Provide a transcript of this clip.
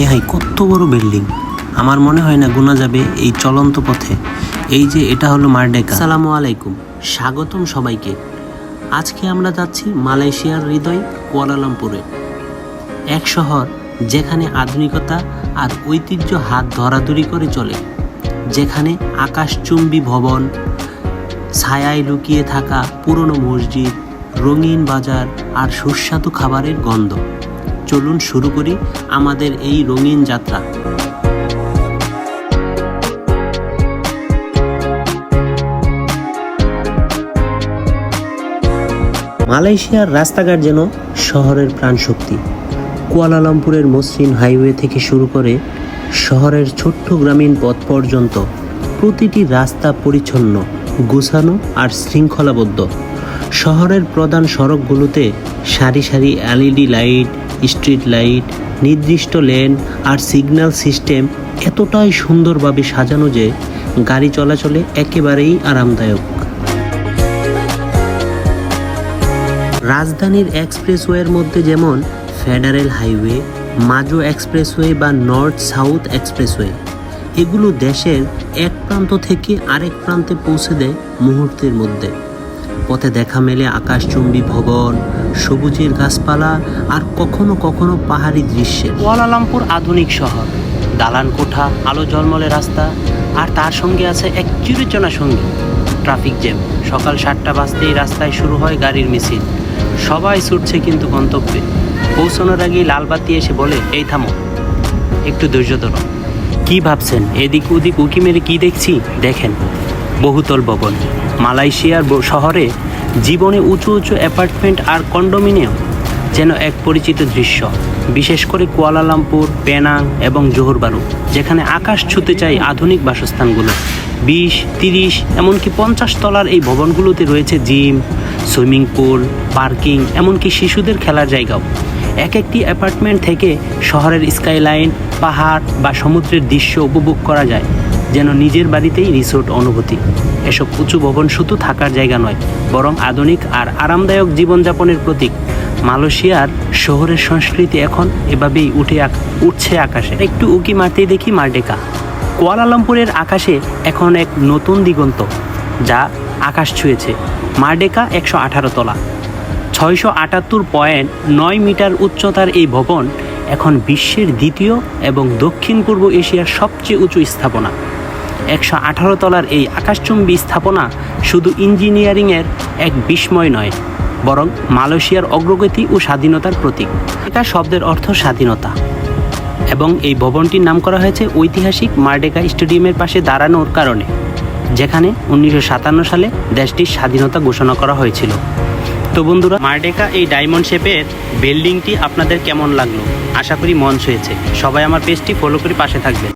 High high কত বড় building আমার মনে হয় না গোনা যাবে এই চলন্ত পথে। এই যে এটা হলো মারডেকা। সালামু আলাইকুম, স্বাগতম সবাইকে। আজকে আমরা যাচ্ছি মালয়েশিয়ার হৃদয়, কুয়ালালামপুরে। এক শহর যেখানে আধুনিকতা আর ঐতিহ্য হাত ধরাধরি করে চলে। যেখানে আকাশচুম্বী ভবন, ছায়ায় লুকিয়ে থাকা পুরনো মসজিদ, রঙিন বাজার আর সুস্বাদু খাবারের গন্ধ। চলুন শুরু করি আমাদের এই রঙিন যাত্রা। মালয়েশিয়ার রাস্তাঘাট যেন শহরের প্রাণশক্তি। কুয়ালালামপুরের মসৃণ হাইওয়ে থেকে শুরু করে শহরের ছোট্ট গ্রামীণ পথ পর্যন্ত প্রতিটি রাস্তা পরিচ্ছন্ন, গুছানো আর শৃঙ্খলাবদ্ধ। শহরের প্রধান সড়কগুলোতে সারি সারি এলইডি লাইট, স্ট্রিট লাইট, নির্দিষ্ট লেন আর সিগন্যাল সিস্টেম এতটাই সুন্দরভাবে সাজানো যে গাড়ি চলাচলে একেবারেই আরামদায়ক। রাজধানীর এক্সপ্রেসওয়ের মধ্যে যেমন ফেডারেল হাইওয়ে মাজো এক্সপ্রেসওয়ে বা নর্থ সাউথ এক্সপ্রেসওয়ে, এগুলো দেশের এক প্রান্ত থেকে আরেক প্রান্তে পৌঁছে দেয় মুহূর্তের মধ্যে। পথে দেখা মেলে আকাশচুম্বী ভবন সবুজের গাছপালা আর কখনো কখনো পাহাড়ি দৃশ্যের কুয়ালালামপুর আধুনিক শহর। দালান কোঠা আলো জলমলে রাস্তা আর তার সঙ্গে আছে এক চিরচেনা সঙ্গী। ট্রাফিক জ্যাম সকাল সাতটা বাজতেই রাস্তায় শুরু হয় গাড়ির মিছিল। সবাই ছুটছে কিন্তু গন্তব্যে। পৌঁছানোর আগেই লালবাতি এসে বলে এই থামো একটু ধৈর্য ধরো। কি ভাবছেন? এদিক ওদিক উকি মেরে কি দেখছি? দেখেন। বহুতল ভবন। মালয়েশিয়ার শহরে জীবনে উঁচু উঁচু অ্যাপার্টমেন্ট আর কন্ডোমিনিয়াম যেন এক পরিচিত দৃশ্য। বিশেষ করে কুয়ালালামপুর, পেনাং এবং জোহরবারু, যেখানে আকাশ ছুতে চাই আধুনিক বাসস্থানগুলো। বিশ, তিরিশ, এমনকি পঞ্চাশ তলার এই ভবনগুলোতে রয়েছে জিম, সুইমিং পুল, পার্কিং, এমনকি শিশুদের খেলার জায়গাও। এক একটি অ্যাপার্টমেন্ট থেকে শহরের স্কাইলাইন, পাহাড় বা সমুদ্রের দৃশ্য উপভোগ করা যায়। যেন নিজের বাড়িতেই রিসোর্ট অনুভূতি। এসব উঁচু ভবন শুধু থাকার জায়গা নয়, বরং আধুনিক আর আরামদায়ক জীবনযাপনের প্রতীক। মালয়েশিয়ার শহরের সংস্কৃতি এখন এভাবেই উঠে উঠছে আকাশে। একটু উকি মারতেই দেখি মার্ডেকা কুয়ালালামপুরের আকাশে এখন এক নতুন দিগন্ত, যা আকাশ ছুঁয়েছে। মার্ডেকা একশো আঠারো তলা। ছয়শো আটাত্তর পয়েন্ট নয় মিটার উচ্চতার এই ভবন এখন বিশ্বের দ্বিতীয় এবং দক্ষিণ পূর্ব এশিয়ার সবচেয়ে উঁচু স্থাপনা। একশো আঠারো তলার এই আকাশচুম্বী স্থাপনা শুধু ইঞ্জিনিয়ারিংয়ের এক বিস্ময় নয়, বরং মালয়েশিয়ার অগ্রগতি ও স্বাধীনতার প্রতীক। এটা শব্দের অর্থ স্বাধীনতা। এবং এই ভবনটির নাম করা হয়েছে ঐতিহাসিক মার্ডেকা স্টেডিয়ামের পাশে দাঁড়ানোর কারণে, যেখানে উনিশশো সাতান্ন সালে দেশটির স্বাধীনতা ঘোষণা করা হয়েছিল। তো বন্ধুরা মার্ডেকা এই ডায়মন্ড শেপের বিল্ডিংটি আপনাদের কেমন লাগল? আশা করি মন ছুঁয়েছে। সবাই আমার পেজটি ফলো করে পাশে থাকবেন।